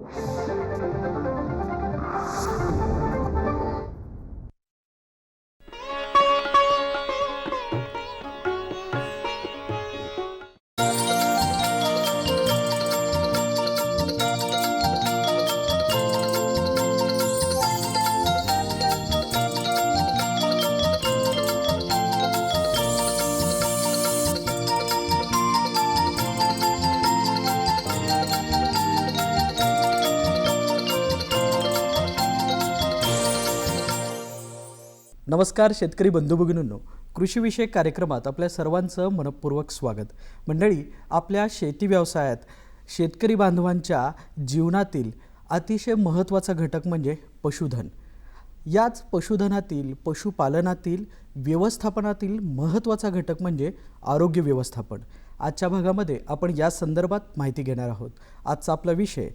Thank you. नमस्कार शेतकरी बंधू भगिनींनो कृषीविषयक कार्यक्रमात आपल्या सर्वांचं मनपूर्वक स्वागत. मंडळी आपल्या शेती व्यवसायात शेतकरी बांधवांच्या जीवनातील अतिशय महत्त्वाचा घटक म्हणजे पशुधन. याच पशुधनातील पशुपालनातील व्यवस्थापनातील महत्त्वाचा घटक म्हणजे आरोग्य व्यवस्थापन. आजच्या भागामध्ये आपण या संदर्भात माहिती घेणार आहोत. आजचा आपला विषय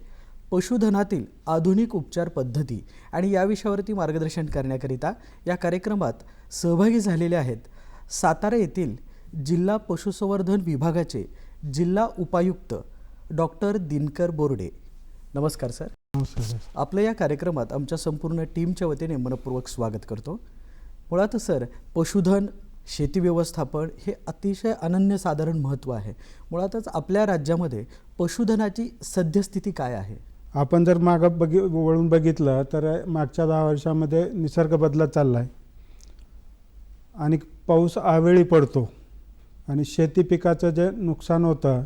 पशुधनातील आधुनिक उपचार पद्धती आणि या विषयावरती मार्गदर्शन करण्याकरिता या कार्यक्रमात सहभागी झालेले आहेत. सातारा येथील जिल्हा पशुसंवर्धन विभागाचे जिल्हा उपायुक्त डॉक्टर दिनकर बोर्डे. नमस्कार सर. नमस्कार आपलं या कार्यक्रमात आमच्या संपूर्ण टीमच्या वतीने मनपूर्वक स्वागत करतो. मुळात सर पशुधन शेती व्यवस्थापन हे अतिशय अनन्यसाधारण महत्त्व आहे. मुळातच आपल्या राज्यामध्ये पशुधनाची सद्यस्थिती काय आहे? आपण जर मागं बघि वळून बघितलं तर मागच्या दहा वर्षामध्ये निसर्ग बदलत चालला आहे आणि पाऊस आवेळी पडतो. आणि शेती पिकाचं जे नुकसान होतं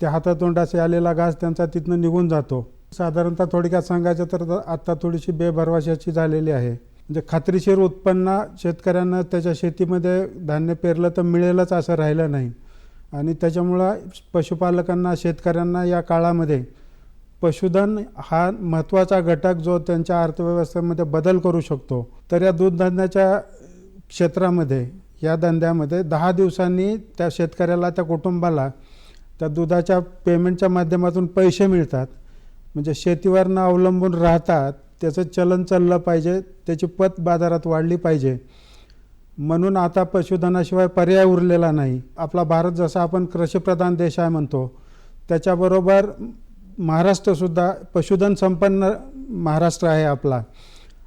त्या हातातोंडाशी आलेला घास त्यांचा तिथनं निघून जातो. साधारणतः थोडक्यात सांगायचं तर आत्ता थोडीशी बेभरवाशाची झालेली आहे. म्हणजे खात्रीशीर उत्पन्न शेतकऱ्यांना त्याच्या शेतीमध्ये धान्य पेरलं तर मिळेलच असं राहिलं नाही. आणि त्याच्यामुळं पशुपालकांना शेतकऱ्यांना या काळामध्ये पशुधन हा महत्त्वाचा घटक जो त्यांच्या अर्थव्यवस्थेमध्ये बदल करू शकतो. तर या दूधधंद्याच्या क्षेत्रामध्ये या धंद्यामध्ये दहा दिवसांनी त्या शेतकऱ्याला त्या कुटुंबाला त्या दुधाच्या पेमेंटच्या माध्यमातून पैसे मिळतात. म्हणजे शेतीवर न अवलंबून राहतात त्याचं चलन चाललं पाहिजे त्याची पत बाजारात वाढली पाहिजे. म्हणून आता पशुधनाशिवाय पर्याय उरलेला नाही. आपला भारत जसा आपण कृषीप्रधान देश आहे म्हणतो त्याच्याबरोबर महाराष्ट्रसुद्धा पशुधन संपन्न महाराष्ट्र आहे आपला.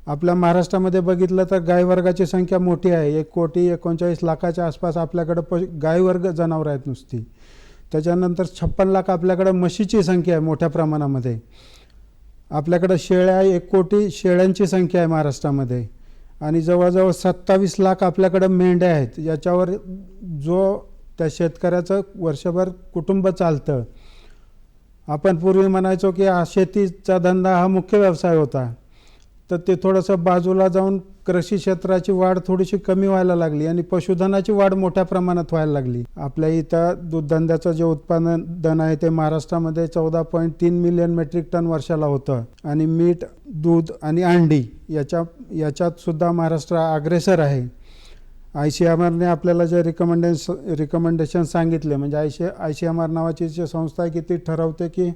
आपल्या महाराष्ट्रामध्ये बघितलं तर गायवर्गाची संख्या मोठी आहे. एक कोटी एकोणचाळीस लाखाच्या आसपास आपल्याकडं प गायवर्ग जनावरं आहेत नुसती. त्याच्यानंतर छप्पन लाख आपल्याकडं म्हशीची संख्या आहे मोठ्या प्रमाणामध्ये. आपल्याकडं शेळ्या एक कोटी शेळ्यांची संख्या आहे महाराष्ट्रामध्ये. आणि जवळजवळ सत्तावीस लाख आपल्याकडं मेंढ्या आहेत. याच्यावर जो त्या शेतकऱ्याचं वर्षभर कुटुंब चालतं आपण पूर्वी म्हणायचो की हा शेतीचा धंदा हा मुख्य व्यवसाय होता. तर ते थोडंसं बाजूला जाऊन कृषी क्षेत्राची वाढ थोडीशी कमी व्हायला लागली आणि पशुधनाची वाढ मोठ्या प्रमाणात व्हायला लागली. आपल्या इथं दूध धंद्याचं जे उत्पादन धन आहे ते महाराष्ट्रामध्ये चौदा पॉईंट तीन मिलियन मेट्रिक टन वर्षाला होतं. आणि मीठ दूध आणि अंडी याच्या याच्यात सुद्धा महाराष्ट्र अग्रेसर आहे. आय सी एम आरने आपल्याला जे रिकमेंडेश रिकमेंडेशन सांगितले म्हणजे I C I C M R नावाची जी संस्था आहे की ती ठरवते की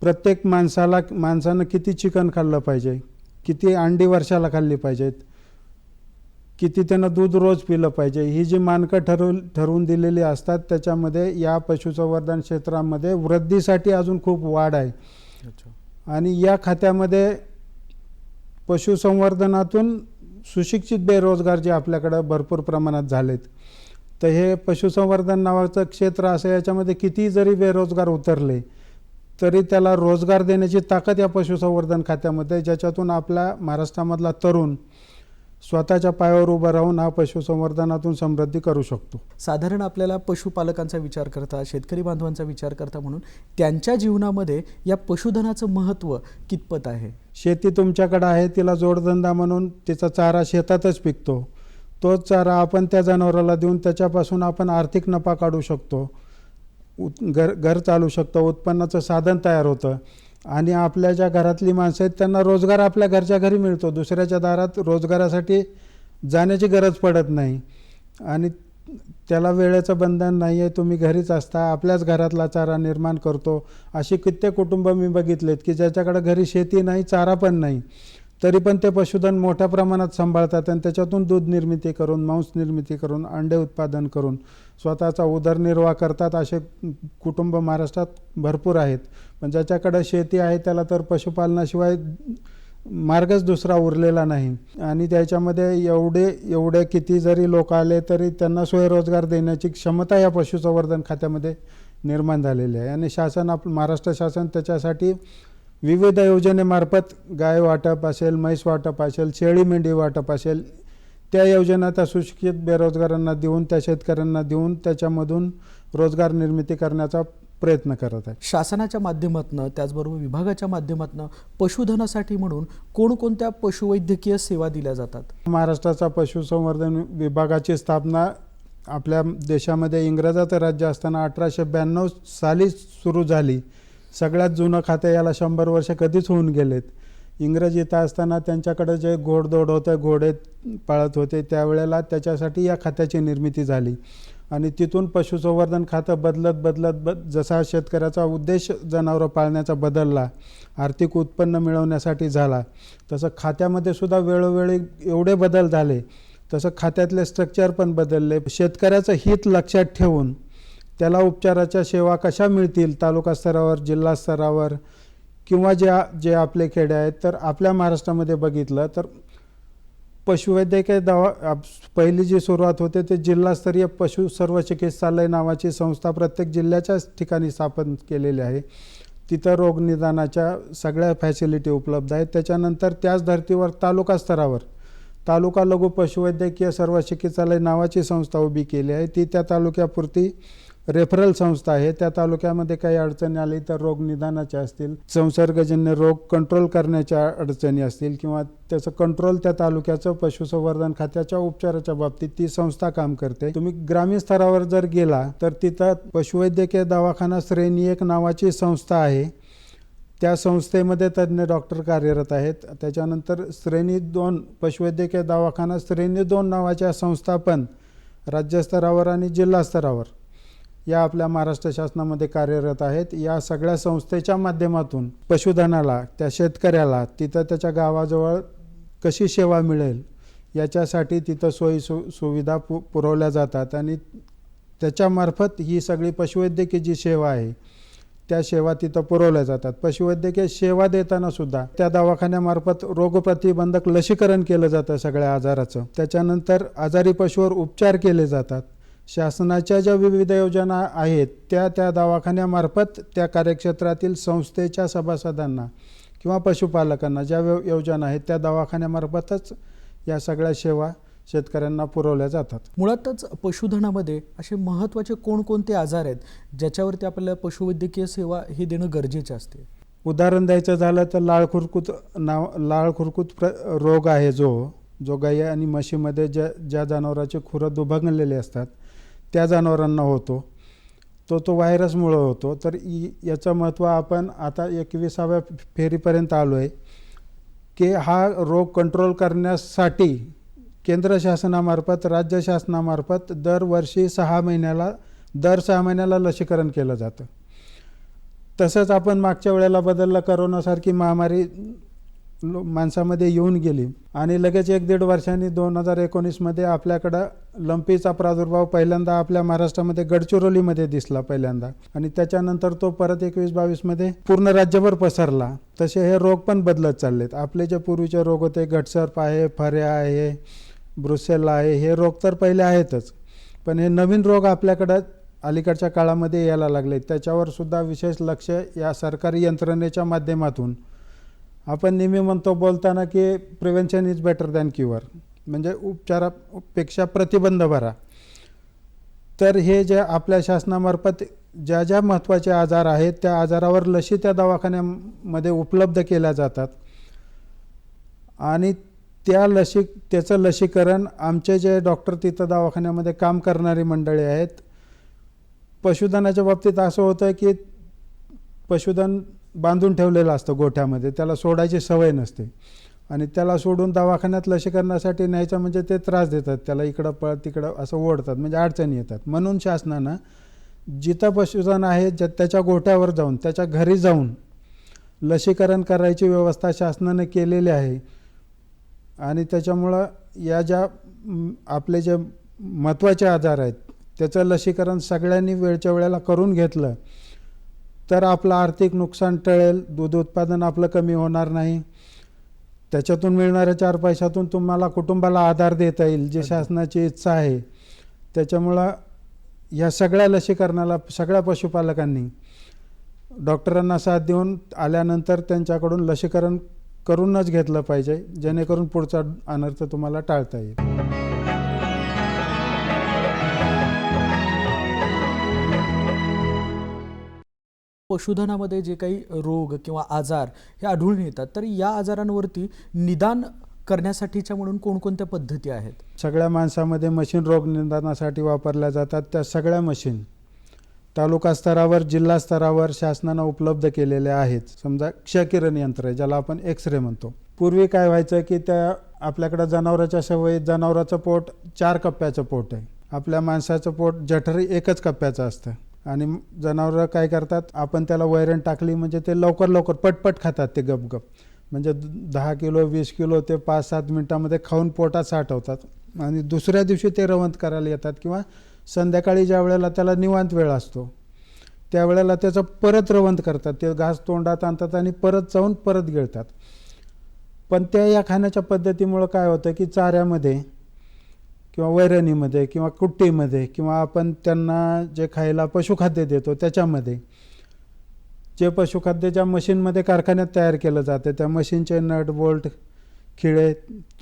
प्रत्येक माणसाला माणसानं किती चिकन खाल्लं पाहिजे किती अंडी वर्षाला खाल्ली पाहिजेत किती त्यानं दूध रोज पिलं पाहिजे ही जी मानकं ठरव ठरवून दिलेली असतात त्याच्यामध्ये या पशुसंवर्धन क्षेत्रामध्ये वृद्धीसाठी अजून खूप वाढ आहे. आणि या खात्यामध्ये पशुसंवर्धनातून सुशिक्षित बेरोजगार जे आपल्याकडं भरपूर प्रमाणात झालेत तर हे पशुसंवर्धन नावाचं क्षेत्र असं याच्यामध्ये किती जरी बेरोजगार उतरले तरी त्याला रोजगार देण्याची ताकद या पशुसंवर्धन खात्यामध्ये ज्याच्यातून आपल्या महाराष्ट्रामधला तरुण स्वतःच्या पायावर उभं राहून हा पशुसंवर्धनातून समृद्धी करू शकतो. साधारण आपल्याला पशुपालकांचा विचार करता शेतकरी बांधवांचा विचार करता म्हणून त्यांच्या जीवनामध्ये या पशुधनाचं महत्त्व कितपत आहे? शेती तुमच्याकडं आहे तिला जोडधंदा म्हणून तिचा चारा शेतातच पिकतो. तोच चारा आपण त्या जनावराला देऊन त्याच्यापासून आपण आर्थिक नफा काढू शकतो. उत घर घर चालू शकतो उत्पन्नाचं साधन तयार होतं. आणि आपल्या ज्या घरातली माणसं आहेत त्यांना रोजगार आपल्या घरच्या घरी मिळतो. दुसऱ्याच्या दारात रोजगारासाठी जाण्याची गरज पडत नाही. आणि त्याला वेळेचं बंधन नाही आहे तुम्ही घरीच असता आपल्याच घरातला चारा निर्माण करतो. अशी कित्येक कुटुंब मी बघितलेत की ज्याच्याकडं घरी शेती नाही चारा पण नाही. तरी पण ते पशुधन मोठ्या प्रमाणात सांभाळतात आणि त्याच्यातून दूध निर्मिती करून मांस निर्मिती करून अंडे उत्पादन करून स्वतःचा उदरनिर्वाह करतात. असे कुटुंब महाराष्ट्रात भरपूर आहेत. पण ज्याच्याकडं शेती आहे त्याला तर पशुपालनाशिवाय मार्गच दुसरा उरलेला नाही. आणि त्याच्यामध्ये एवढे एवढे किती जरी लोक आले तरी त्यांना स्वयंरोजगार देण्याची क्षमता या पशुसंवर्धन खात्यामध्ये निर्माण झालेली आहे. आणि शासन आप महाराष्ट्र शासन त्याच्यासाठी विविध योजनेमार्फत गाय वाटप असेल म्हैस वाटप असेल शेळी मेंढी वाटप असेल त्या योजना त्या सुशिक्षित बेरोजगारांना देऊन त्या शेतकऱ्यांना देऊन त्याच्यामधून रोजगार निर्मिती करण्याचा प्रयत्न करत आहे शासनाच्या माध्यमातून त्याचबरोबर विभागाच्या माध्यमातून पशुधनासाठी म्हणून कोणकोणत्या पशुवैद्यकीय सेवा दिल्या जातात? महाराष्ट्राचा पशुसंवर्धन विभागाची स्थापना आपल्या देशामध्ये इंग्रजाचं राज्य असताना अठराशे ब्याण्णव साली सुरू झाली. सगळ्यात जुनं खातं याला शंभर वर्ष कधीच होऊन गेलेत. इंग्रज इथं असताना त्यांच्याकडे जे घोडदौड होते घोडे पाळत होते त्यावेळेला त्याच्यासाठी या खात्याची निर्मिती झाली. आणि तिथून पशुसंवर्धन खातं बदलत बदलत बद जसा शेतकऱ्याचा उद्देश जनावरं पाळण्याचा बदलला आर्थिक उत्पन्न मिळवण्यासाठी झाला. तसं खात्यामध्ये सुद्धा वेळोवेळी एवढे बदल झाले. तसं खात्यातले स्ट्रक्चर पण बदलले. शेतकऱ्याचं हित लक्षात ठेवून त्याला उपचाराच्या सेवा कशा मिळतील? तालुका स्तरावर जिल्हा स्तरावर किंवा ज्या जे आपले खेडे आहेत तर आपल्या महाराष्ट्रामध्ये बघितलं तर पशुवैद्यकीय दवा आप- पहिली जी सुरुवात होते ते जिल्हास्तरीय पशु सर्व चिकित्सालय नावाची संस्था प्रत्येक जिल्ह्याच्याच ठिकाणी स्थापन केलेली आहे. तिथं रोगनिदानाच्या सगळ्या फॅसिलिटी उपलब्ध आहेत. त्याच्यानंतर त्याच धर्तीवर तालुका स्तरावर तालुका लघु पशुवैद्यकीय सर्व चिकित्सालय नावाची संस्था उभी केली आहे. ती त्या तालुक्यापुरती रेफरल संस्था आहे. त्या तालुक्यामध्ये काही अडचणी आली तर रोग निदानाच्या असतील संसर्गजन्य रोग कंट्रोल करण्याच्या अडचणी असतील किंवा त्याचं कंट्रोल त्या तालुक्याचं पशुसंवर्धन खात्याच्या उपचाराच्या बाबतीत ती संस्था काम करते. तुम्ही ग्रामीण स्तरावर जर गेला तर तिथं पशुवैद्यकीय दवाखाना श्रेणी एक नावाची संस्था आहे. त्या संस्थेमध्ये तज्ज्ञ डॉक्टर कार्यरत आहेत. त्याच्यानंतर श्रेणी दोन पशुवैद्यकीय दवाखाना श्रेणी दोन नावाच्या संस्था पण राज्यस्तरावर आणि जिल्हा स्तरावर. या आपल्या महाराष्ट्र शासनामध्ये कार्यरत आहेत. या सगळ्या संस्थेच्या माध्यमातून पशुधनाला त्या शेतकऱ्याला तिथं त्याच्या गावाजवळ कशी सेवा मिळेल याच्यासाठी तिथं सोयी सु सुविधा पु पुरवल्या जातात आणि त्याच्यामार्फत ही सगळी पशुवैद्यकीय जी सेवा आहे त्या सेवा तिथं पुरवल्या जातात. पशुवैद्यकीय सेवा देताना सुद्धा त्या दवाखान्यामार्फत रोगप्रतिबंधक लसीकरण केलं जातं सगळ्या आजाराचं. त्याच्यानंतर आजारी पशुवर उपचार केले जातात. शासनाच्या ज्या विविध योजना आहेत त्या त्या दवाखान्यामार्फत त्या कार्यक्षेत्रातील संस्थेच्या सभासदांना किंवा पशुपालकांना ज्या योजना आहेत त्या दवाखान्यामार्फतच या सगळ्या सेवा शेतकऱ्यांना पुरवल्या जातात. मुळातच पशुधनामध्ये असे महत्त्वाचे कोणकोणते आजार आहेत ज्याच्यावरती आपल्याला पशुवैद्यकीय सेवा ही देणं गरजेचे असते? उदाहरण द्यायचं झालं तर लाळ खुरकूत नाव लाळ खुरकूत प्र रोग आहे जो जो गाई आणि म्हशीमध्ये ज्या ज्या जनावराचे खुरं दुभंगलेले असतात त्या जनावरांना होतो. तो तो व्हायरसमुळं होतो. तर इ याचं महत्त्व आपण आता एकविसाव्या फेरीपर्यंत आलो आहे की हा रोग कंट्रोल करण्यासाठी केंद्र शासनामार्फत राज्य शासनामार्फत दरवर्षी सहा महिन्याला दर सहा महिन्याला लसीकरण केलं जातं. तसंच आपण मागच्या वेळेला बदललं करोनासारखी महामारी माणसामध्ये येऊन गेली. आणि लगेच एक दीड वर्षांनी दोन हजार एकोणीसमध्ये आपल्याकडं लंपीचा प्रादुर्भाव पहिल्यांदा आपल्या महाराष्ट्रामध्ये गडचिरोलीमध्ये दिसला पहिल्यांदा. आणि त्याच्यानंतर तो परत एकवीस बावीसमध्ये पूर्ण राज्यभर पसरला. तसे हे रोग पण बदलत चाललेत. आपले जे पूर्वीचे रोग होते घटसर्प आहे फऱ्या आहे ब्रुसेला आहे हे रोग तर पहिले आहेतच. पण हे नवीन रोग आपल्याकडं अलीकडच्या काळामध्ये यायला लागले त्याच्यावर सुद्धा विशेष लक्ष या सरकारी यंत्रणेच्या माध्यमातून आपण नेहमी म्हणतो बोलताना की prevention is better than cure म्हणजे उपचारापेक्षा प्रतिबंध भरा. तर हे जे आपल्या शासनामार्फत ज्या ज्या महत्त्वाचे आजार आहेत त्या आजारावर लशी त्या दवाखान्यामध्ये उपलब्ध केल्या जातात. आणि त्या लशी त्याचं लसीकरण आमचे जे डॉक्टर तिथं दवाखान्यामध्ये काम करणारी मंडळी आहेत पशुधनाच्या बाबतीत असं होतं की पशुधन बांधून ठेवलेलं असतं गोठ्यामध्ये. त्याला सोडायची सवय नसते. आणि त्याला सोडून दवाखान्यात लसीकरणासाठी न्यायचं म्हणजे ते त्रास देतात. त्याला इकडं पळ तिकडं असं ओढतात. म्हणजे अडचणी येतात. म्हणून शासनानं जिथं पशुधन आहे ज्या त्याच्या गोठ्यावर जाऊन त्याच्या घरी जाऊन लसीकरण करायची व्यवस्था शासनानं केलेली आहे. आणि त्याच्यामुळं या ज्या आपले जे महत्त्वाचे आजार आहेत त्याचं लसीकरण सगळ्यांनी वेळच्या वेळेला करून घेतलं. तर आपलं आर्थिक नुकसान टळेल दूध उत्पादन आपलं कमी होणार नाही. त्याच्यातून मिळणाऱ्या चार पैशातून तुम्हाला कुटुंबाला आधार देता येईल जी. शासनाची इच्छा आहे. त्याच्यामुळं या सगळ्या लसीकरणाला सगळ्या पशुपालकांनी डॉक्टरांना साथ देऊन आल्यानंतर त्यांच्याकडून लसीकरण करूनच घेतलं पाहिजे जेणेकरून पुढचा अनर्थ तुम्हाला टाळता येईल. पशुधनामध्ये जे काही रोग किंवा आजार हे आढळून येतात तर या आजारांवरती निदान करण्यासाठीच्या म्हणून कोणकोणत्या पद्धती आहेत? सगळ्या माणसामध्ये मशीन रोग निदानासाठी वापरल्या जातात. त्या सगळ्या मशीन तालुका स्तरावर जिल्हा स्तरावर शासनानं उपलब्ध केलेल्या आहेत. समजा क्षकिरण यंत्र आहे ज्याला आपण एक्स रे म्हणतो. पूर्वी काय व्हायचं की त्या आपल्याकडं जनावराच्या सवयीत जनावराचं पोट चार कप्प्याचं पोट आहे. आपल्या माणसाचं पोट जठरी एकच कप्प्याचं असतं. आणि जनावरं काय करतात? आपण त्याला वैरण टाकली म्हणजे ते लवकर लवकर पटपट खातात ते गपगप. म्हणजे द- दहा किलो वीस किलो ते पाच सात मिनटामध्ये खाऊन पोटात साठवतात आणि दुसऱ्या दिवशी ते रवंत करायला येतात किंवा संध्याकाळी ज्या वेळेला त्याला निवांत वेळ असतो त्यावेळेला त्याचं परत रवंत करतात. ते घास तोंडात आणतात आणि परत जाऊन परत गिळतात. पण त्या या खाण्याच्या पद्धतीमुळं काय होतं की चाऱ्यामध्ये किंवा वैरणीमध्ये किंवा कुट्टीमध्ये किंवा आपण त्यांना जे खायला पशुखाद्य देतो त्याच्यामध्ये. जे पशुखाद्य ज्या मशीनमध्ये कारखान्यात तयार केलं जातं त्या मशीनचे नट बोल्ट खिळे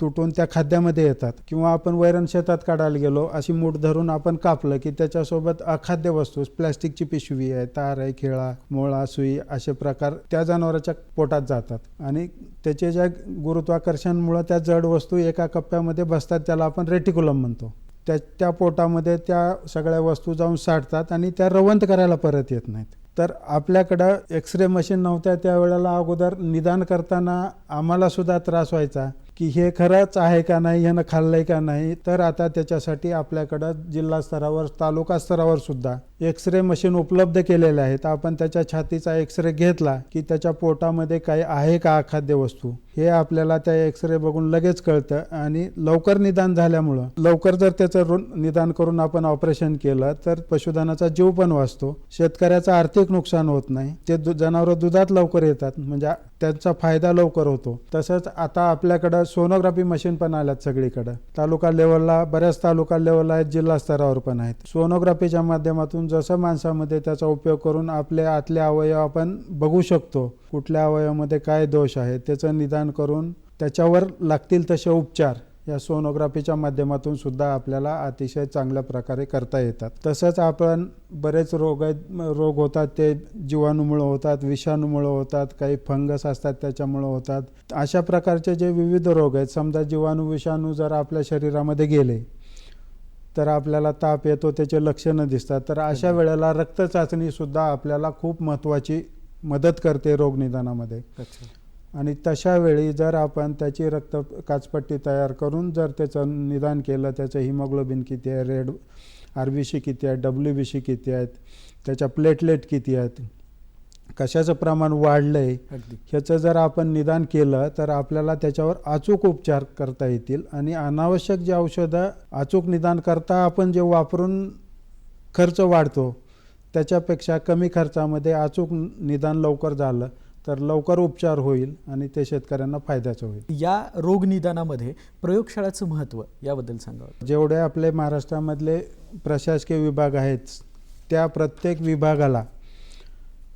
तुटून त्या खाद्यामध्ये येतात किंवा आपण वैरण शेतात काढायला गेलो अशी मूठ धरून आपण कापलं की त्याच्यासोबत अखाद्य वस्तू प्लॅस्टिकची पिशवी आहे तार आहे खिळा मोळा सुई असे प्रकार त्या जनावराच्या पोटात जातात. आणि त्याचे ज्या गुरुत्वाकर्षणमुळं त्या जड वस्तू एका कप्प्यामध्ये बसतात त्याला आपण रेटिकुलम म्हणतो. त्या त्या पोटामध्ये त्या सगळ्या वस्तू जाऊन साठतात आणि त्या रवंत करायला परत येत नाहीत. तर आपल्याकडं एक्स रे मशीन नव्हत्या त्यावेळेला अगोदर निदान करताना आम्हाला सुद्धा त्रास व्हायचा. की हे खरंच आहे का नाही ह्यानं खाल्लंय का नाही तर आता त्याच्यासाठी आपल्याकडं जिल्हा स्तरावर तालुका स्तरावर सुद्धा एक्स रे मशीन उपलब्ध केलेले आहेत. आपण त्याच्या छातीचा एक्स रे घेतला की त्याच्या पोटामध्ये काही आहे का खाद्य वस्तू? हे आपल्याला त्या एक्स रे बघून लगेच कळतं आणि लवकर निदान झाल्यामुळं. लवकर जर त्याचं रू- निदान करून आपण ऑपरेशन केलं तर पशुधनाचा जीव पण वाचतो. शेतकऱ्याचं आर्थिक नुकसान होत नाही. ते दु जनावरं दुधात लवकर येतात म्हणजे त्यांचा फायदा लवकर होतो. तसंच आता आपल्याकडं सोनोग्राफी मशीन पण आल्यात सगळीकडं. तालुका लेवलला बऱ्याच तालुका लेवलला आहेत जिल्हा स्तरावर पण आहेत. सोनोग्राफीच्या माध्यमातून जसं माणसामध्ये त्याचा उपयोग करून आपले आतले अवयव आपण बघू शकतो कुठल्या अवयवामध्ये काय दोष आहे त्याचं निदान करून त्याच्यावर लागतील तसे उपचार. या सोनोग्राफीच्या माध्यमातून सुद्धा आपल्याला अतिशय चांगल्या प्रकारे करता येतात. तसंच आपण बरेच रोग रोग होतात ते जीवाणूमुळं होतात विषाणूमुळं होतात काही फंगस असतात त्याच्यामुळं होतात. अशा प्रकारचे जे विविध रोग आहेत समजा जीवाणू विषाणू जर आपल्या शरीरामध्ये गेले तर आपल्याला ताप येतो त्याचे लक्षणं दिसतात. तर अशा वेळेला रक्त चाचणीसुद्धा आपल्याला खूप महत्त्वाची मदत करते रोग निदानामध्ये. आणि तशा वेळी जर आपण त्याची रक्त काचपट्टी तयार करून जर त्याचं निदान केलं त्याचं हिमोग्लोबिन किती आहे रेड आर बी सी किती आहे डब्ल्यू बी सी किती आहेत त्याच्या प्लेटलेट किती आहेत कशाचं प्रमाण वाढलं आहे ह्याचं जर आपण निदान केलं तर आपल्याला त्याच्यावर अचूक उपचार करता येतील. आणि अनावश्यक जे औषधं अचूक निदान करता आपण जे वापरून खर्च वाढतो त्याच्यापेक्षा कमी खर्चामध्ये अचूक निदान लवकर झालं तर लवकर उपचार होईल आणि ते शेतकऱ्यांना फायद्याचं होईल. या रोग निदानामध्ये प्रयोगशाळाचं महत्त्व याबद्दल सांगावं. जेवढे आपले महाराष्ट्रामधले प्रशासकीय विभाग आहेत त्या प्रत्येक विभागाला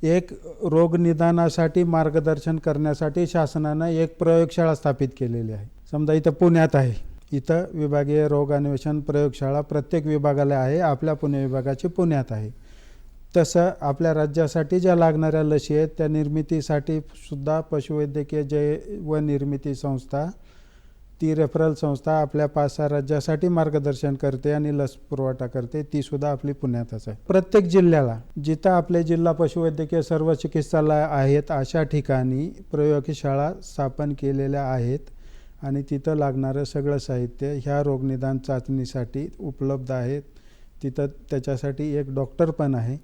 एक रोग निदानासाठी मार्गदर्शन करण्यासाठी शासनानं एक प्रयोगशाळा स्थापित केलेली आहे. समजा इथं पुण्यात आहे. इथं विभागीय रोग अन्वेषण प्रयोगशाळा प्रत्येक विभागाला आहे. आपल्या पुणे विभागाची पुण्यात आहे. तसं आपल्या राज्यासाठी ज्या लागणाऱ्या लसी आहेत त्या निर्मितीसाठी सुद्धा पशुवैद्यकीय जैव व निर्मिती संस्था ती रेफरल संस्था आपल्या पाच सहा राज्यासाठी मार्गदर्शन करते आणि लस पुरवठा करते. ती सुद्धा आपली पुण्यातच आहे. प्रत्येक जिल्ह्याला जिथं आपले जिल्हा पशुवैद्यकीय सर्व चिकित्सालय आहेत अशा ठिकाणी प्रयोगशाळा स्थापन केलेल्या आहेत आणि तिथं लागणारं सगळं साहित्य ह्या रोगनिदान चाचणीसाठी उपलब्ध आहेत. तिथं त्याच्यासाठी एक डॉक्टर पण आहे.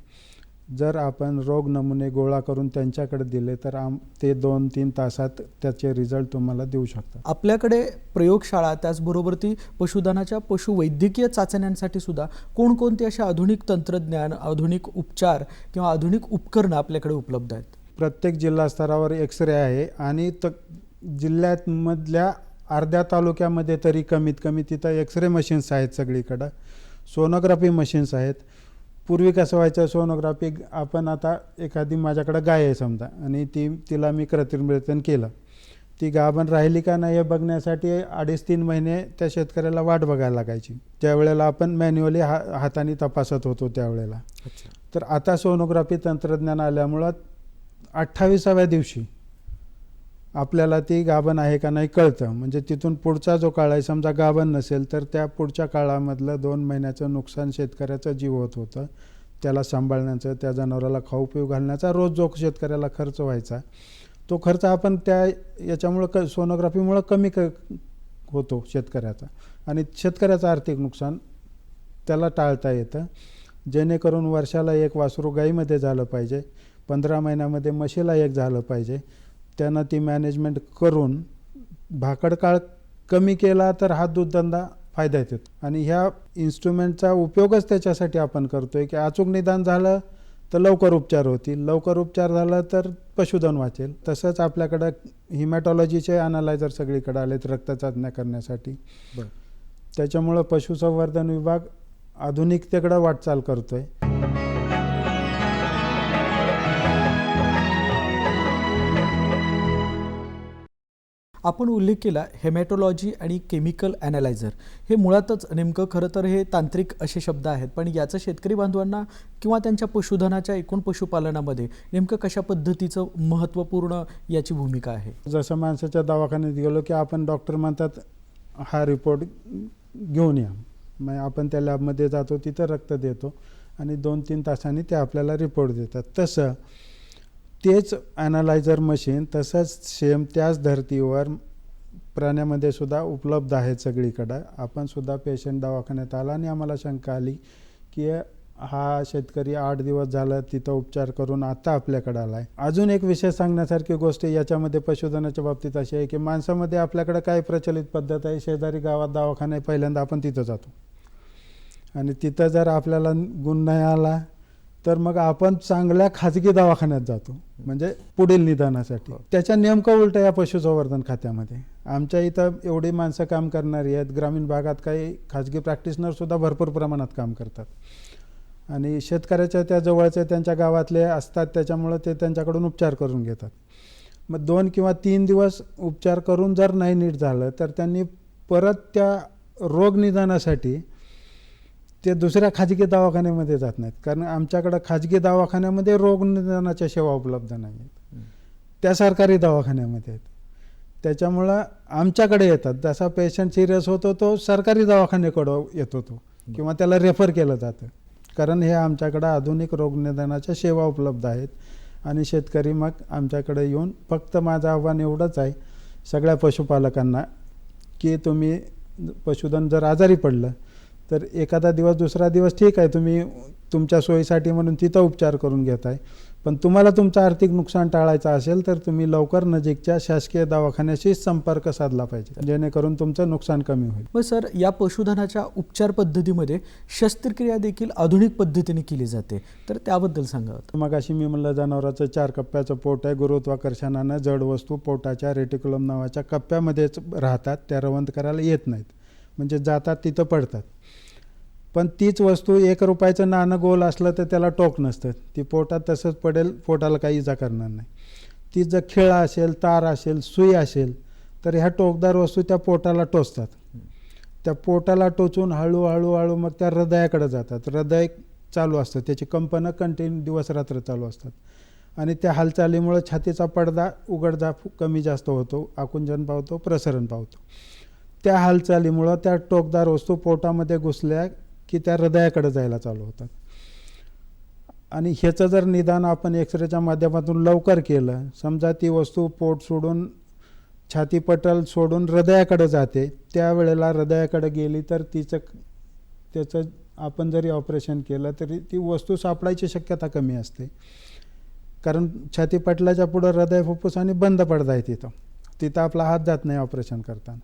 जर आपण रोग नमुने गोळा करून त्यांच्याकडे दिले तर आम ते दोन तीन तासात त्याचे रिझल्ट तुम्हाला देऊ शकतात. आपल्याकडे प्रयोगशाळा त्याचबरोबर ती पशुधनाच्या पशुवैद्यकीय चाचण्यांसाठी सुद्धा कोणकोणते असे आधुनिक तंत्रज्ञान आधुनिक उपचार किंवा आधुनिक उपकरणं आपल्याकडे उपलब्ध आहेत? प्रत्येक जिल्हा स्तरावर एक्स रे आहे आणि त जिल्ह्यातमधल्या अर्ध्या तालुक्यामध्ये तरी कमीत कमी तिथं एक्स रे मशीन्स आहेत सगळीकडं. सोनोग्राफी मशीन्स आहेत. पूर्वी कसं व्हायचं सोनोग्राफी आपण आता एखादी माझ्याकडं गाय आहे समजा आणि ती तिला मी कृत्रिमरित्यानं केलं. ती गाभण राहिली का नाही हे बघण्यासाठी अडीच तीन महिने त्या शेतकऱ्याला वाट बघायला लागायची. त्यावेळेला आपण मॅन्युअली हा हाताने तपासत होतो त्यावेळेला. तर आता सोनोग्राफी तंत्रज्ञान आल्यामुळं अठ्ठावीसाव्या दिवशी आपल्याला ती गाभण आहे का नाही कळतं. म्हणजे तिथून पुढचा जो काळ आहे समजा गाभण नसेल तर त्या पुढच्या काळामधलं दोन महिन्याचं नुकसान शेतकऱ्याचं जीव होत होतं. त्याला सांभाळण्याचं त्या जनावराला खाऊ पिऊ घालण्याचा रोज जो शेतकऱ्याला खर्च व्हायचा तो खर्च आपण त्या याच्यामुळं क सोनोग्राफीमुळं कमी क होतो शेतकऱ्याचा. आणि शेतकऱ्याचं आर्थिक नुकसान त्याला टाळता येतं. जेणेकरून वर्षाला एक वासरू गाईमध्ये झालं पाहिजे पंधरा महिन्यामध्ये म्हशीला एक झालं पाहिजे. त्यानं ती मॅनेजमेंट करून भाकड काळ कमी केला तर हा दूधधंदा फायद्यात येतो. आणि ह्या इन्स्ट्रुमेंटचा उपयोगच त्याच्यासाठी आपण करतोय की अचूक निदान झालं तर लवकर उपचार होतील लवकर उपचार झाला तर पशुधन वाचेल. तसंच आपल्याकडं हिमॅटॉलॉजीचे अनालायझर सगळीकडे आलेत रक्त चाचण्या करण्यासाठी. बरं. त्याच्यामुळं पशुसंवर्धन विभाग आधुनिकतेकडे वाटचाल करतोय. आपण उल्लेख केला हेमॅटोलॉजी आणि केमिकल ॲनालायझर हे मुळातच नेमकं खरं तर हे तांत्रिक असे शब्द आहेत पण याचं शेतकरी बांधवांना किंवा त्यांच्या पशुधनाच्या एकूण पशुपालनामध्ये नेमकं कशा पद्धतीचं महत्त्वपूर्ण याची भूमिका आहे? जसं माणसाच्या दवाखान्यात गेलो की आपण डॉक्टर म्हणतात हा रिपोर्ट घेऊन या. मग आपण त्या लॅबमध्ये जातो तिथं रक्त देतो आणि दोन तीन तासांनी ते आपल्याला रिपोर्ट देतात. तसं तेच ॲनालायझर मशीन तसंच सेम त्याच धर्तीवर प्राण्यामध्ये सुद्धा उपलब्ध आहेत सगळीकडं. आपण सुद्धा पेशंट दवाखान्यात आला आणि आम्हाला शंका आली की हा शेतकरी आठ दिवस झाला तिथं उपचार करून आता आपल्याकडे आला आहे अजून एक विषय सांगण्यासारखी गोष्ट याच्यामध्ये पशुधनाच्या बाबतीत अशी आहे की माणसामध्ये आपल्याकडे काय प्रचलित पद्धत आहे? शेजारी गावात दवाखाना पहिल्यांदा आपण तिथं जातो. आणि तिथं जर आपल्याला गुण नाही आला तर मग आपण चांगल्या खाजगी दवाखान्यात जातो. म्हणजे पुढील निदानासाठी. त्याच्या नेमकं उलट या पशुसंवर्धन खात्यामध्ये. आमच्या इथं एवढी माणसं काम करणारी आहेत. ग्रामीण भागात काही खाजगी प्रॅक्टिशनर सुद्धा भरपूर प्रमाणात काम करतात. आणि शेतकऱ्याच्या त्या जवळचे त्यांच्या गावातले असतात. त्याच्यामुळं ते त्यांच्याकडून उपचार करून घेतात. मग दोन किंवा तीन दिवस उपचार करून जर नाही नीट झालं तर त्यांनी परत त्या रोग निदानासाठी ते दुसऱ्या खाजगी दवाखान्यामध्ये जात नाहीत. कारण आमच्याकडं खाजगी दवाखान्यामध्ये रोग निदानाच्या सेवा उपलब्ध नाही आहेत. त्या सरकारी दवाखान्यामध्ये आहेत. त्याच्यामुळं आमच्याकडे येतात. जसा पेशंट सिरियस होतो तो सरकारी दवाखान्याकडं येतो तो. किंवा त्याला रेफर केलं जातं. कारण हे आमच्याकडं आधुनिक रोगनिदानाच्या सेवा उपलब्ध आहेत. आणि शेतकरी मग आमच्याकडे येऊन फक्त माझं आव्हान एवढंच आहे सगळ्या पशुपालकांना की तुम्ही पशुधन जर आजारी पडलं तर एखादा दिवस दुसरा दिवस ठीक आहे तुम्ही तुमच्या सोयीसाठी म्हणून तिथं उपचार करून घेताय. पण तुम्हाला तुमचं आर्थिक नुकसान टाळायचं असेल तर तुम्ही लवकर नजीकच्या शासकीय दवाखान्याशी संपर्क साधला पाहिजे जेणेकरून तुमचं नुकसान कमी होईल. मग सर या पशुधनाच्या उपचार पद्धतीमध्ये शस्त्रक्रिया देखील आधुनिक पद्धतीने केली जाते. तर त्याबद्दल सांगा मग अशी मी म्हणलं जनावराचं चार कप्प्याचं पोट आहे गुरुत्वाकर्षणानं जड वस्तू पोटाच्या रेटिक्युलम नावाच्या कप्प्यामध्येच राहतात त्या रवंत करायला येत नाहीत. म्हणजे जातात तिथं पडतात. पण तीच वस्तू एक रुपयाचं नाणं गोल असलं तर त्याला टोक नसतं. ती पोटात तसंच पडेल पोटाला काही इजा करणार नाही. ती जर खिळा असेल तार असेल सुई असेल तर ह्या टोकदार वस्तू त्या पोटाला टोचतात. त्या पोटाला टोचून हळूहळू हळू मग त्या हृदयाकडे जातात. हृदय चालू असतं. त्याची कंपनं कंटिन्यू दिवस रात्र चालू असतात. आणि त्या हालचालीमुळं छातीचा पडदा उघडदा कमी जास्त होतो आकुंजन पावतो प्रसरण पावतो. त्या हालचालीमुळं त्या टोकदार वस्तू पोटामध्ये घुसल्या की त्या हृदयाकडे जायला चालू होतात. आणि ह्याचं जर निदान आपण एक्सरेच्या माध्यमातून लवकर केलं समजा ती वस्तू पोट सोडून छातीपटल सोडून हृदयाकडे जाते त्यावेळेला हृदयाकडे गेली तर तिचं त्याचं आपण जरी ऑपरेशन केलं तरी ती वस्तू सापडायची शक्यता कमी असते. कारण छातीपटलाच्या पुढं हृदय फुफ्फुस आणि बंद पडत आहे तिथं. तिथं आपला हात जात नाही ऑपरेशन करताना.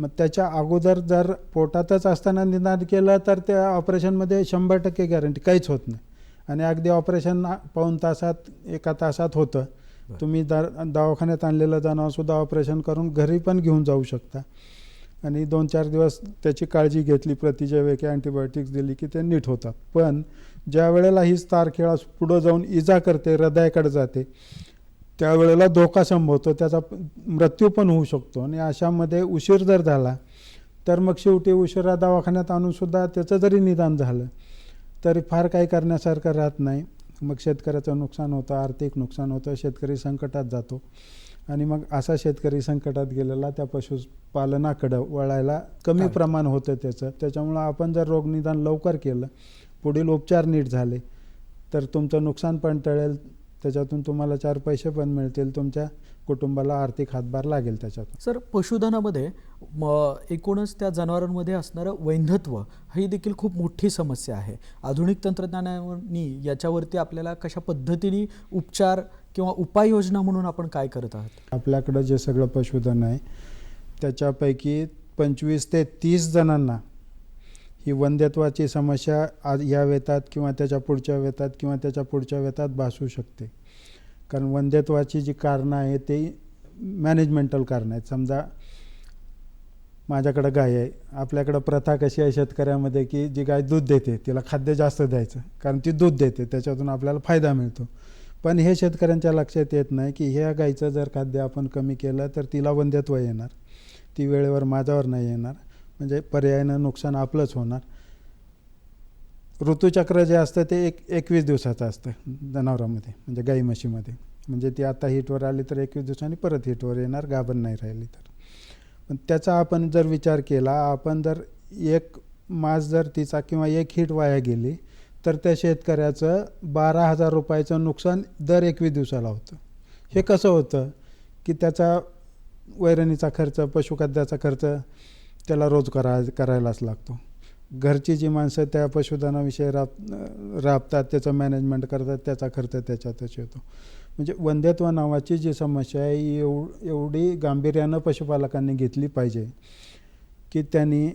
मग त्याच्या अगोदर जर पोटातच असताना निदान केलं तर त्या ऑपरेशनमध्ये शंभर टक्के गॅरंटी काहीच होत नाही. आणि अगदी ऑपरेशन पाऊन तासात एका तासात होतं. तुम्ही दर दवाखान्यात आणलेलं जनावरसुद्धा ऑपरेशन करून घरी पण घेऊन जाऊ शकता. आणि दोन चार दिवस त्याची काळजी घेतली प्रतिजैविके अँटीबायोटिक्स दिली की ते नीट होतात पण ज्या वेळेला ही तारखेळा पुढं जाऊन इजा करते हृदयाकडे जाते त्यावेळेला धोका संभवतो त्याचा मृत्यू पण होऊ शकतो. आणि अशामध्ये उशीर जर झाला तर मग शेवटी उशिरा दवाखान्यात आणूनसुद्धा त्याचं जरी निदान झालं तरी फार काही करण्यासारखं राहत नाही. मग शेतकऱ्याचं नुकसान होतं आर्थिक नुकसान होतं शेतकरी संकटात जातो. आणि मग असा शेतकरी संकटात गेलेला त्या पशुपालनाकडं वळायला कमी? प्रमाण होतं त्याचं. त्याच्यामुळं आपण जर रोगनिदान लवकर केलं पुढील उपचार नीट झाले तर तुमचं नुकसान पण टळेल त्याच्यातून तुम्हाला चार पैसे पण मिळतील तुमच्या कुटुंबाला आर्थिक हातभार लागेल त्याच्यातून. सर पशुधनामध्ये म एकूणच त्या जनावरांमध्ये असणारं वैधत्व ही देखील खूप मोठी समस्या आहे. आधुनिक तंत्रज्ञानानी याच्यावरती आपल्याला कशा पद्धतीने उपचार किंवा उपाययोजना म्हणून आपण काय करत आहात? आपल्याकडं जे सगळं पशुधन आहे त्याच्यापैकी पंचवीस ते तीस जणांना ही वंध्यत्वाची समस्या आज या वेतात किंवा त्याच्या पुढच्या वेतात किंवा त्याच्या पुढच्या वेतात भासू शकते. कारण वंध्यत्वाची जी कारणं आहे ते मॅनेजमेंटल कारणं आहेत. समजा माझ्याकडं गाय आहे. आपल्याकडं प्रथा कशी आहे शेतकऱ्यामध्ये की जी गाय दूध देते तिला खाद्य जास्त द्यायचं. कारण ती दूध देते त्याच्यातून आपल्याला फायदा मिळतो. पण हे शेतकऱ्यांच्या लक्षात येत नाही की ह्या गायीचं जर खाद्य आपण कमी केलं तर तिला वंध्यत्व येणार. ती वेळेवर माझ्यावर नाही येणार. म्हणजे पर्यायानं नुकसान आपलंच होणार. ऋतुचक्र जे असतं ते एक एकवीस दिवसाचं असतं जनावरांमध्ये म्हणजे गाई म्हशीमध्ये म्हणजे ती आता हिटवर आली तर एकवीस दिवसांनी परत हिटवर येणार गाभण नाही राहिली तर. पण त्याचा आपण जर विचार केला आपण जर एक मास जर तिचा किंवा एक हिट वाया गेली तर त्या शेतकऱ्याचं बारा हजार रुपयाचं नुकसान दर एकवीस दिवसाला होतं. हे कसं होतं? की त्याचा वैरणीचा खर्च पशुखाद्याचा खर्च त्याला रोज करा करायलाच लागतो. घरची जी माणसं त्या पशुधनाविषयी राब राबतात त्याचं मॅनेजमेंट करतात त्याचा खर्च त्याच्यातच येतो. म्हणजे वंध्यत्व नावाची जी समस्या आहे ही एव एवढी गांभीर्यानं पशुपालकांनी घेतली पाहिजे की त्यांनी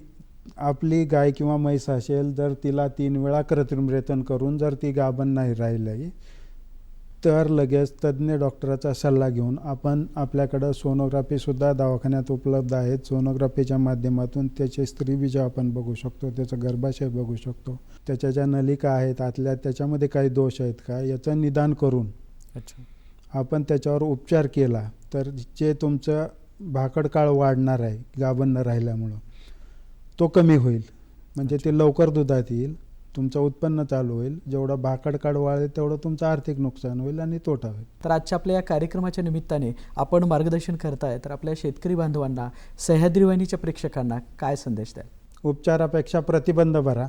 आपली गाय किंवा म्हैस असेल जर तिला तीन वेळा कृत्रिम रेतन करून जर ती गाभण नाही राहिली तर लगेच तज्ज्ञ डॉक्टराचा सल्ला घेऊन आपण आपल्याकडं सोनोग्राफीसुद्धा दवाखान्यात उपलब्ध आहेत सोनोग्राफीच्या माध्यमातून त्याचे स्त्रीबीज आपण बघू शकतो त्याचं गर्भाशय बघू शकतो. त्याच्या ज्या नलिका आहेत आतल्या त्याच्यामध्ये काही दोष आहेत का याचं निदान करून अच्छा. आपण त्याच्यावर उपचार केला तर जे तुमचं भाकड काळ वाढणार आहे गाभण न राहिल्यामुळं तो कमी होईल. म्हणजे ते लवकर दुधात येईल. तुमचं उत्पन्न चालू होईल. जेवढं भाकड काळ वाढेल तेवढं तुमचं आर्थिक नुकसान होईल आणि तोटा होईल. तर आजच्या आपल्या या कार्यक्रमाच्या निमित्ताने आपण मार्गदर्शन करताय तर आपल्या शेतकरी बांधवांना सह्याद्री वाहिनीच्या प्रेक्षकांना काय संदेश द्याल? उपचारापेक्षा प्रतिबंध भरा.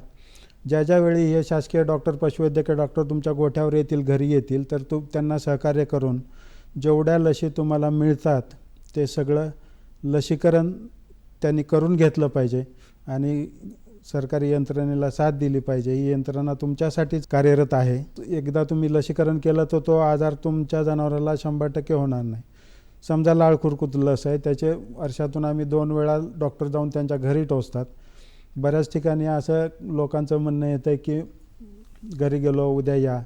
ज्या ज्या वेळी हे शासकीय डॉक्टर पशुवैद्यकीय डॉक्टर तुमच्या गोठ्यावर येतील घरी येतील तर तू त्यांना सहकार्य करून जेवढ्या लशी तुम्हाला मिळतात ते सगळं लसीकरण त्यांनी करून घेतलं पाहिजे. आणि सरकारी यंत्रणेला साथ दिली पाहिजे. ही यंत्रणा तुमच्यासाठीच कार्यरत आहे. एकदा तुम्ही लसीकरण केलं तर तो आजार तुमच्या जनावराला शंभर टक्के होणार नाही. समजा लाळ खुरकुत लस आहे त्याचे वर्षातून आम्ही दोन वेळा डॉक्टर जाऊन त्यांच्या घरी टोचतात. बऱ्याच ठिकाणी असं लोकांचं म्हणणं येतं आहे की घरी गेलो उद्या या.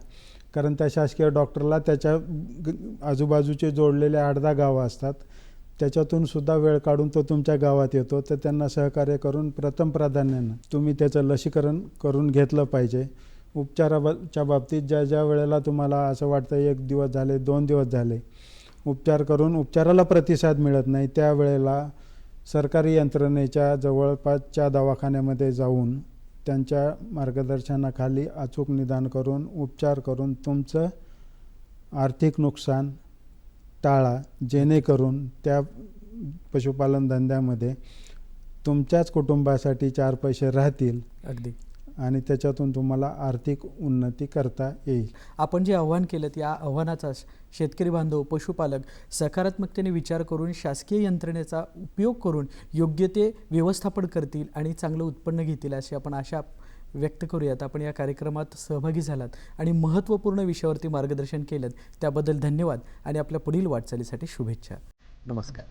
कारण त्या शासकीय डॉक्टरला त्याच्या ग- आजूबाजूचे जोडलेले आठ दहा गावं असतात. त्याच्यातून सुद्धा वेळ काढून तो तुमच्या गावात येतो. तर त्यांना सहकार्य करून प्रथम प्राधान्यानं तुम्ही त्याचं लसीकरण करून घेतलं पाहिजे. उपचाराच्या बाबतीत ज्या ज्या वेळेला तुम्हाला असं वाटतं एक दिवस झाले दोन दिवस झाले उपचार करून उपचाराला प्रतिसाद मिळत नाही त्यावेळेला सरकारी यंत्रणेच्या जवळपासच्या दवाखान्यामध्ये जाऊन त्यांच्या मार्गदर्शनाखाली अचूक निदान करून उपचार करून तुमचं आर्थिक नुकसान टाळा जेणेकरून त्या पशुपालन धंद्यामध्ये तुमच्याच कुटुंबासाठी चार पैसे राहतील. अगदी. आणि त्याच्यातून तुम्हाला आर्थिक उन्नती करता येईल. आपण जे आव्हान केलं या आव्हानाचा शेतकरी बांधव पशुपालक सकारात्मकतेने विचार करून शासकीय यंत्रणेचा उपयोग करून योग्य ते व्यवस्थापन करतील आणि चांगलं उत्पन्न घेतील अशी आपण आशा व्यक्त करूयात. आपण या कार्यक्रमात सहभागी झालात आणि महत्त्वपूर्ण विषयावरती मार्गदर्शन केलं त्याबद्दल धन्यवाद आणि आपल्या पुढील वाटचालीसाठी शुभेच्छा. नमस्कार.